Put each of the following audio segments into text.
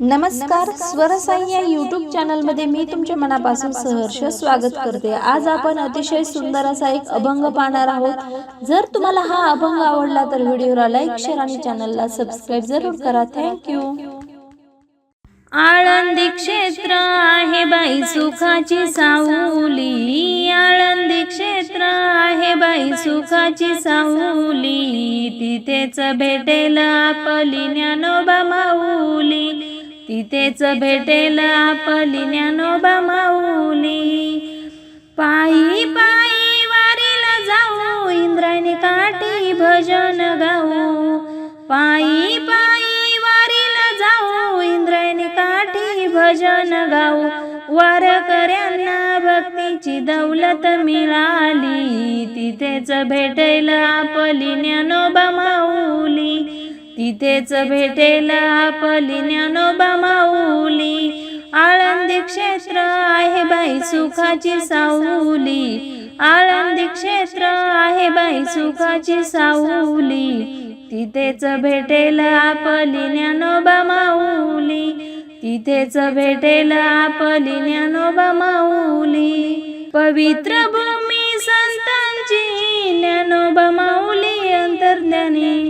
नमस्कार स्वरसाई या यूट्यूब चॅनलमध्ये मी तुमच्या मनापासून सहर्ष स्वागत करते. आज आपण अतिशय सुंदर असा एक अभंग पाहणार आहोत. जर तुम्हाला हा अभंग आवडला तर व्हिडिओला लाईक शेअर आणि चॅनलला सबस्क्राईब जरूर करा. थँक्यू आळंदी क्षेत्र आहे बाई सुखाची सावली. आळंदी क्षेत्र आहे बाई सुखाची सावली. तिथेच भेटेल आपली ज्ञानोबा माऊली. तिथेच भेटेल आपली ज्ञानोबा माऊली. पायी पायी वारीला जाऊ इंद्रायणी काठी भजन गाऊ. पायी पायी वारीला जाऊ इंद्रायणी काठी भजन गाऊ. वारकऱ्यांना भक्तीची दौलत मिळाली. तिथेच भेटेल आपली ज्ञानोबा माऊली. तिथेच भेटेल आपली ज्ञानोबा माऊली. आळंदी क्षेत्र आहे बाई सुखाची साऊली आळंदी क्षेत्र आहे बाई सुखाची साऊली तिथेच भेटेल आपली ज्ञानोबा माऊली. तिथेच भेटेल आपली ज्ञानोबा माऊली. पवित्र भूमी संतांची ज्ञानोबा माऊली अंतर्ज्ञानी.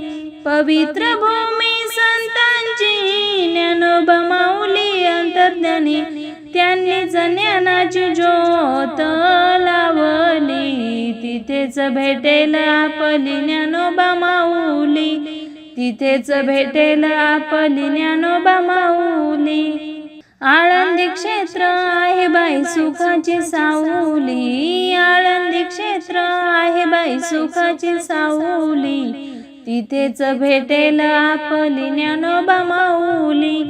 पवित्र भूमी संतांची ज्ञानोबा माऊली अंतर्ज्ञानी. त्यांनी ज्ञानाची ज्योत लावली. तिथेच भेटेल आपली ज्ञानोबा माऊली तिथेच भेटेल आपली ज्ञानोबा माऊली आळंदी क्षेत्र आहे बाई सुखाची सावली. आळंदी क्षेत्र आहे बाई सुखाची सावली. तिथेच भेटेल आपली ज्ञानोबा माऊली.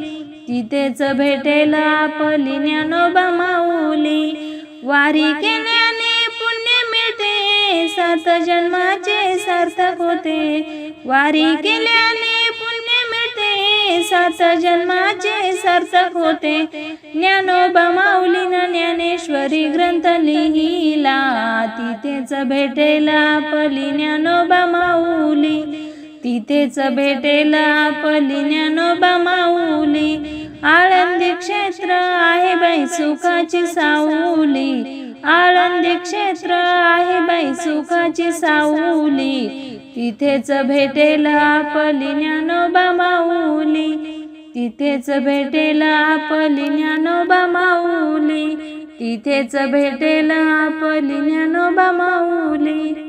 तिथेच भेटेल आपली ज्ञानोबा माऊली. वारी केल्याने पुण्य मिळते सात जन्माचे सार्थक होते. वारी केल्याने पुण्य मिळते सात जन्माचे सार्थक होते. ज्ञानोबा माऊलीनं ज्ञानेश्वरी ग्रंथ लिहिला. तिथेच भेटेल पली ज्ञानोबा माऊली. तिथेच भेटेल पली ज्ञानोबा माऊली. आळंदी क्षेत्र आहे बाई सुखाची साऊली आळंदी क्षेत्र आहे बाई सुखाची साऊली तिथेच भेटेल पली ज्ञानोबा माऊली. तिथेच भेटेल पली ज्ञानोबा माऊली. तिथेच भेटेल आपली ज्ञानोबा माऊली.